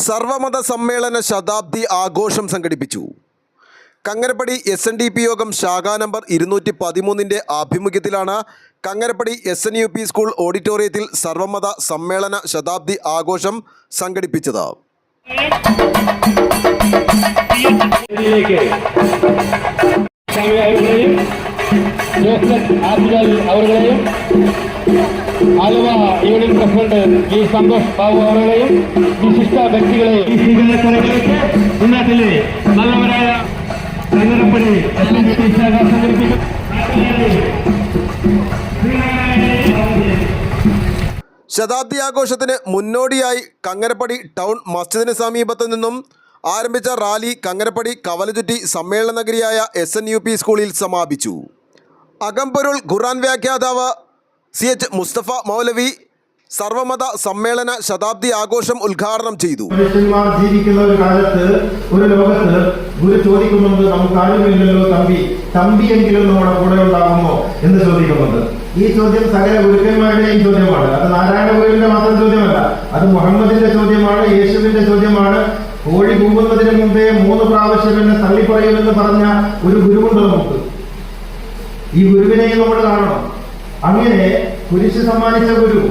സർവമത സമ്മേളന ശതാബ്ദി ആഘോഷം സംഘടിപ്പിച്ചു. Kangarappady S N D P യോഗം ശാഖാ നമ്പർ ഇരുന്നൂറ്റി പതിമൂന്നിന്റെ ആഭിമുഖ്യത്തിലാണ് Kangarappady S N U P school ഓഡിറ്റോറിയത്തിൽ സർവമത സമ്മേളന ശതാബ്ദി ആഘോഷം സംഘടിപ്പിച്ചത്. ജോസഫ് ആഫ്ജൽ അവരുടെയും Aluva union president G Santhosh Babu അവരുടെയും വിശിഷ്ട വ്യക്തികളെയും ഈ സ്വീകരണത്തിലേക്ക് ഇന്നത്തിലെ നല്ലവരായ ചങ്ങനപ്പള്ളി എസ് എൻ പി ശതാബ്ദി ആഘോഷത്തിന് മുന്നോടിയായി കങ്ങരപ്പടി ടൗൺ മസ്ജിദിന് സമീപത്തു നിന്നും ആരംഭിച്ച റാലി കങ്ങരപ്പടി കവലചുറ്റി സമ്മേളന നഗരിയായ എസ് എൻ യു പി സ്കൂളിൽ സമാപിച്ചു. അകംപൊരുൾ ഖുറാൻ വ്യാഖ്യാതാവ് സി എച്ച് മുസ്തഫ മൗലവി സർവമത സമ്മേളന ശതാബ്ദി ആഘോഷം ഉദ്ഘാടനം ചെയ്തു. ജീവിക്കുന്ന ഒരു കാലത്ത് ഒരു ലോകത്ത് ഗുരു ചോദിക്കുന്നുണ്ട് നമുക്ക് ആരുമില്ലല്ലോ തമ്പി? തമ്പിയെങ്കിലും നമ്മുടെ കൂടെ ഉണ്ടാകുമോ? എന്ന് ചോദിക്കുന്നുണ്ട്. ഈ ചോദ്യം സകല ഗുരുക്കന്മാരുടെയും ചോദ്യമാണ്. അത് നാരായണ ഗുരുവിന്റെ മാത്രം ചോദ്യമല്ല അത് മുഹമ്മദിന്റെ ചോദ്യമാണ് യേശുവിന്റെ ചോദ്യമാണ്. കോഴി കൂകുന്നതിന് മുമ്പേ മൂന്ന് പ്രാവശ്യം എന്നെ തള്ളിപ്പറയുമെന്ന് പറഞ്ഞ ഒരു ഗുരുവുണ്ട് നമുക്ക്. ഈ ഗുരുവിനെയും നമ്മൾ കാണണം. അങ്ങനെ കുരിശ് സമ്മാനിച്ച ഗുരു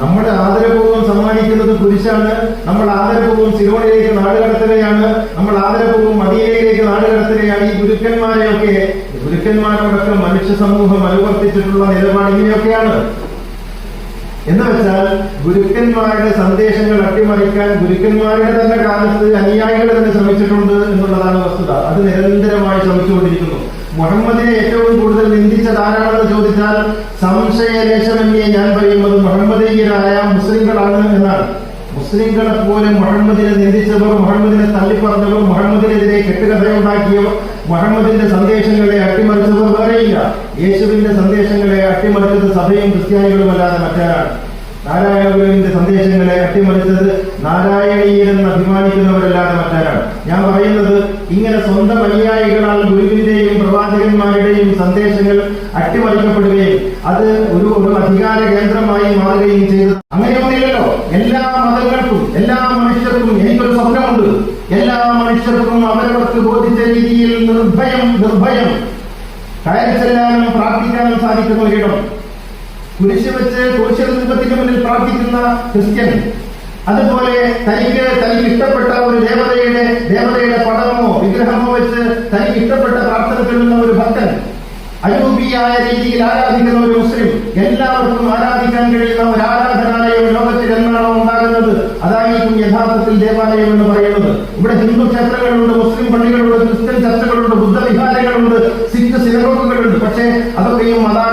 നമ്മുടെ ആദരപൂർവം സമ്മാനിക്കുന്നത് കുരിശാണ്. നമ്മൾ ആദരപൂർവം സിലോണിലേക്ക് നാടുകടത്തുകയാണ് നമ്മൾ ആദരപൂർവം മദീനയിലേക്ക് നാടുകടത്തുകയാണ് ഈ ഗുരുക്കന്മാരെയൊക്കെ ഗുരുക്കന്മാരോടൊക്കെ മനുഷ്യ സമൂഹം അനുവർത്തിച്ചിട്ടുള്ള നിലപാട് ഇങ്ങനെയൊക്കെയാണ്. എന്ന് വെച്ചാൽ ഗുരുക്കന്മാരുടെ സന്ദേശങ്ങൾ അട്ടിമറിക്കാൻ ഗുരുക്കന്മാരുടെ തന്നെ കാലത്ത് അനുയായികൾ തന്നെ ശ്രമിച്ചിട്ടുണ്ട് എന്നുള്ളതാണ് വസ്തുത. അത് നിരന്തരമായി ശ്രമിച്ചുകൊണ്ടിരിക്കുന്നു. മുഹമ്മദിനെ ഏറ്റവും കൂടുതൽ നിന്ദിച്ച ധാരാളം ചോദിച്ചാൽ സംശയലേശമന്യേ ഞാൻ പറയുന്നത് മുഹമ്മദീയരായ മുസ്ലിങ്ങളാണ് എന്നാണ്. മുസ്ലിങ്ങളെ പോലെ മുഹമ്മദിനെ നിന്ദിച്ചവർ മുഹമ്മദിനെ തള്ളിപ്പറഞ്ഞവർ മുഹമ്മദിനെതിരെ കെട്ടുകഥയുണ്ടാക്കിയവർ മുഹമ്മദിന്റെ സന്ദേശങ്ങളെ അട്ടിമറിച്ചവർ വേറെയില്ല. യേശുവിന്റെ സന്ദേശങ്ങളെ അട്ടിമറിച്ചത് സഭയും ക്രിസ്ത്യാനികളുമല്ലാതെ മറ്റാരാണ്. നാരായണ ഗുരുവിന്റെ സന്ദേശങ്ങളെ അട്ടിമറിച്ചത് നാരായണീയരെന്ന് അഭിമാനിക്കുന്നവരല്ലാതെ മറ്റാരാണ്. ഞാൻ പറയുന്നത് ഇങ്ങനെ സ്വന്തം അനുയായികളാൽ ഗുരുവിന്റെയും പ്രവാചകന്മാരുടെയും സന്ദേശങ്ങൾ അട്ടിമറിക്കപ്പെടുകയും അത് ഒരു ഒരു അധികാര കേന്ദ്രമായി മാറുകയും ചെയ്തത്. അങ്ങനെയൊന്നുമില്ലല്ലോ. എല്ലാ മതങ്ങൾക്കും എല്ലാ മനുഷ്യർക്കും എനിക്കൊരു സ്വപ്നമുണ്ട്. എല്ലാ മനുഷ്യർക്കും അവരവർക്ക് ബോധിച്ച രീതിയിൽ നിർഭയം നിർഭയം. കയറി ചെല്ലാനും പ്രാർത്ഥിക്കാനും സാധിക്കുന്ന ഒരിടം. കുരിശ് വെച്ച് കുരിശ് മുന്നിൽ പ്രാർത്ഥിക്കുന്ന ക്രിസ്ത്യൻ. അതുപോലെ തനിക്ക് തനിക്ക് ഇഷ്ടപ്പെട്ട ഒരു ദേവതയുടെ ദേവതയുടെ പടമോ വിഗ്രഹമോ വെച്ച് തനിക്ക് ഇഷ്ടപ്പെട്ട പ്രാർത്ഥന ചൊല്ലുന്ന ഒരു ഭക്തൻ. അയോഗ്യയായ രീതിയിൽ ആരാധിക്കുന്ന ഒരു മുസ്ലിം എല്ലാവർക്കും ആരാധിക്കാൻ കഴിയുന്ന ഒരു ആരാധനാലയം ലോകത്തിൽ എന്നാണോ ഉണ്ടാകുന്നത്? അതായിരിക്കും യഥാർത്ഥത്തിൽ ദേവാലയം എന്ന് പറയുന്നത്. ഇവിടെ ഹിന്ദു ക്ഷേത്രങ്ങളുണ്ട് മുസ്ലിം പള്ളികളുണ്ട് ക്രിസ്ത്യൻ ചർച്ചകളുണ്ട് ബുദ്ധവിഹാരങ്ങളുണ്ട് സിഖ് സിനഗോഗുകളുണ്ട്. പക്ഷേ അതൊക്കെയും മതാലയങ്ങളാണ്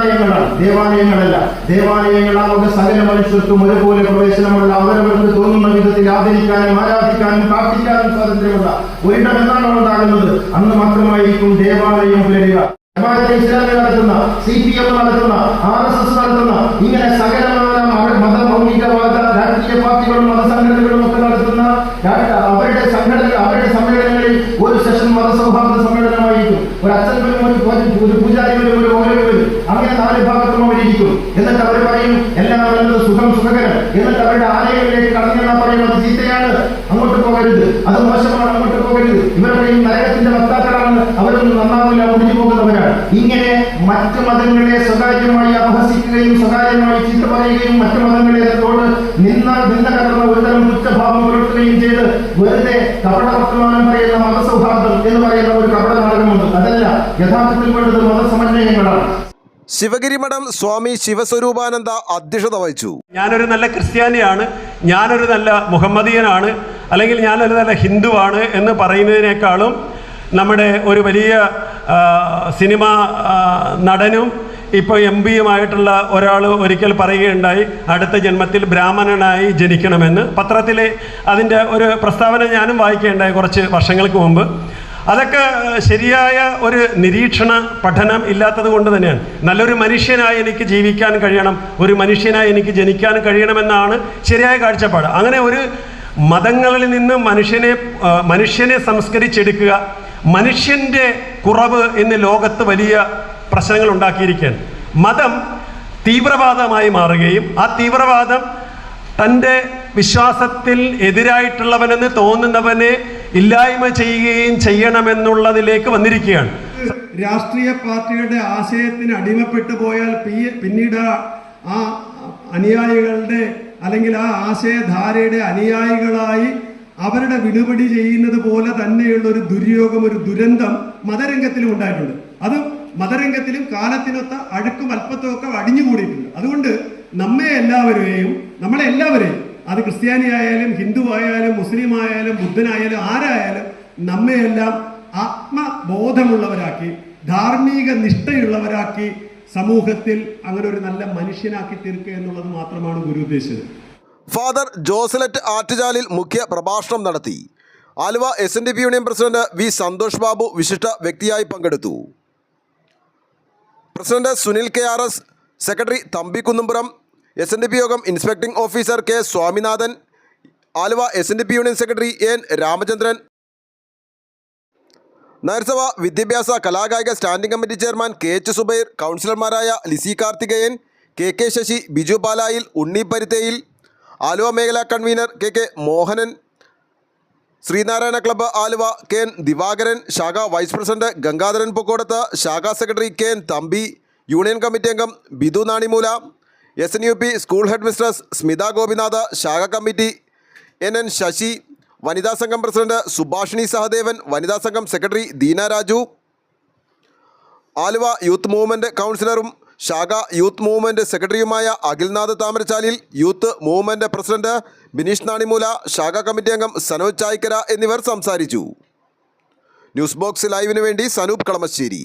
ദേവാലയങ്ങളല്ല. ദേവാലയങ്ങളാവുക സകല മനുഷ്യർക്കും ഒരുപോലെ പ്രവേശനമുള്ള അവരവർക്ക് തോന്നുന്ന വിധത്തിൽ ആദരിക്കാനും ആരാധിക്കാനും പ്രാർത്ഥിക്കാനും സ്വാതന്ത്ര്യമുള്ള ഒരിടം എന്നാണോ ഉണ്ടാകുന്നത്. അന്ന് മാത്രമായിരിക്കും ദേവാലയം പുലരുക. ജമാഅത്തെ നടത്തുന്ന സി പി എം നടത്തുന്ന ആർ എസ് എസ് നടത്തുന്ന ഇങ്ങനെ സകലമായ മത- മതമൗലികവാദ രാഷ്ട്രീയ പാർട്ടികളും മതസംഘടനകളും ഒക്കെ നടത്തുന്ന അവരുടെ സംഘടന അവരുടെ സമ്മേളനങ്ങളിൽ ഒരു സെഷൻ മതസൗഹാർദ്ദ സമ്മേളനമായിരിക്കും. ഒരു അച്ഛൻ ഒരു പൂജാരി ഒരു നല്ലത് സുഖം സുഖകരം. എന്നിട്ട് അവരുടെ ആലയങ്ങളിലേക്ക് കടന്നെന്നാ പറയുന്നത് ചീത്തയാണ്. അങ്ങോട്ട് പോകരുത്. അത് മോശമാണ്. അങ്ങോട്ട് പോകരുത്. ഇവരുടെയും നരകത്തിന്റെ വക്താക്കളാണ്. അവരൊന്നും നന്നാവില്ല ഒഴിഞ്ഞു പോകുന്നവരാണ്. ഇങ്ങനെ മറ്റ് മതങ്ങളെ സ്വകാര്യമായി അപഹസിക്കുകയും സ്വകാര്യമായി ചീത്ത പറയുകയും മറ്റു മതങ്ങളെ അതോട് നിന്ന നിന്ന കടന്ന ഒരുതരം കുറ്റഭാവം പുലർത്തുകയും ചെയ്ത് വെറുതെ കപട വർത്തമാനം പറയുന്ന മതസൗഹാർദ്ദം എന്ന് പറയുന്ന ഒരു കപട നാടകമുണ്ട്. അതല്ല യഥാർത്ഥത്തിൽ വേണ്ടത് മതസമന്വയങ്ങളാണ്. ശിവഗിരി മഠം സ്വാമി ശിവസ്വരൂപാനന്ദ അധ്യക്ഷത വഹിച്ചു. ഞാനൊരു നല്ല ക്രിസ്ത്യാനിയാണ് ഞാനൊരു നല്ല മുഹമ്മദീയനാണ് അല്ലെങ്കിൽ ഞാനൊരു നല്ല ഹിന്ദുവാണ് എന്ന് പറയുന്നതിനേക്കാളും നമ്മുടെ ഒരു വലിയ സിനിമ നടനും ഇപ്പോൾ എം പിയുമായിട്ടുള്ള ഒരാൾ ഒരിക്കൽ പറയുകയുണ്ടായി അടുത്ത ജന്മത്തിൽ ബ്രാഹ്മണനായി ജനിക്കണമെന്ന്. പത്രത്തിലെ അതിന്റെ ഒരു പ്രസ്താവന ഞാനും വായിക്കുകയുണ്ടായി കുറച്ച് വർഷങ്ങൾക്ക് മുമ്പ്. അതൊക്കെ ശരിയായ ഒരു നിരീക്ഷണ പഠനം ഇല്ലാത്തത് കൊണ്ട് തന്നെയാണ്. നല്ലൊരു മനുഷ്യനായി എനിക്ക് ജീവിക്കാൻ കഴിയണം ഒരു മനുഷ്യനായി എനിക്ക് ജനിക്കാൻ കഴിയണമെന്നാണ് ശരിയായ കാഴ്ചപ്പാട്. അങ്ങനെ ഒരു മതങ്ങളിൽ നിന്ന് മനുഷ്യനെ മനുഷ്യനെ സംസ്കരിച്ചെടുക്കുക മനുഷ്യന്റെ കുറവ് ഇന്ന് ലോകത്ത് വലിയ പ്രശ്നങ്ങൾ ഉണ്ടാക്കിയിരിക്കുകയാണ്. മതം തീവ്രവാദമായി മാറുകയും ആ തീവ്രവാദം തന്റെ വിശ്വാസത്തിൽ എതിരായിട്ടുള്ളവനെന്ന് തോന്നുന്നവനെ ഇല്ലായ്മ ചെയ്യുകയും ചെയ്യണമെന്നുള്ളതിലേക്ക് വന്നിരിക്കുകയാണ്. രാഷ്ട്രീയ പാർട്ടിയുടെ ആശയത്തിന് അടിമപ്പെട്ടു പോയാൽ പിന്നീട് ആ- അനുയായികളുടെ അല്ലെങ്കിൽ ആ ആശയധാരയുടെ അനുയായികളായി അവരുടെ വിടുപടി ചെയ്യുന്നത് പോലെ തന്നെയുള്ള ഒരു ദുര്യോഗം ഒരു ദുരന്തം മതരംഗത്തിലും ഉണ്ടായിട്ടുണ്ട്. അത് മതരംഗത്തിലും കാലത്തിനൊത്ത അഴുക്കും അല്പത്തും ഒക്കെ അടിഞ്ഞുകൂടിയിട്ടുണ്ട്. അതുകൊണ്ട് നമ്മെ എല്ലാവരെയും നമ്മളെ എല്ലാവരെയും അത് ക്രിസ്ത്യാനി ആയാലും ഹിന്ദു ആയാലും മുസ്ലിം ആയാലും ബുദ്ധനായാലും ആരായാലും നമ്മയെല്ലാം ആത്മബോധമുള്ളവരാക്കി ധാർമ്മിക നിഷ്ഠയുള്ളവരാക്കി സമൂഹത്തിൽ അങ്ങനെ ഒരു നല്ല മനുഷ്യനാക്കി തീർക്കുക എന്നുള്ളത് മാത്രമാണ് ഗുരു ഉദ്ദേശിച്ചത്. ഫാദർ ജോസലറ്റ് ആറ്റുചാലിൽ മുഖ്യ പ്രഭാഷണം നടത്തി. Aluva S N D P union president V Santhosh Babu വിശിഷ്ട വ്യക്തിയായി പങ്കെടുത്തു. President Sunil K R S secretary Thampi Kunnumpuram S N D P യോഗം inspecting officer K Swaminathan Aluva S N D P union secretary N Ramachandran. നഗരസഭ വിദ്യാഭ്യാസ കലാകായിക standing committee chairman K H Zubair കൗൺസിലർമാരായ Lissy Karthikeyan K K Sasi Biju Palayil Unni Parutheyil Aluva മേഖലാ convener K K Mohanan Sreenarayana club Aluva K N Divakaran ശാഖ vice president Gangadharan Pokkodath ശാഖാ secretary K N Thampi union committee അംഗം Bidu Nanimoola S N U P school head mistress Smitha Gopinath ശാഖ committee N N Sasi വനിതാ സംഘം president Subhashini Sahadevan വനിതാ സംഘം secretary Deena Raju Aluva youth movement കൗൺസിലറും ശാഖ youth movement സെക്രട്ടറിയുമായ Akhilnath Thamarachalil youth movement president Bineesh Nanimoola ശാഖ committee അംഗം സനോജ് ചായ്ക്കര എന്നിവർ സംസാരിച്ചു. ന്യൂസ് ബോക്സ് ലൈവിന് വേണ്ടി സനൂപ് കളമശ്ശേരി.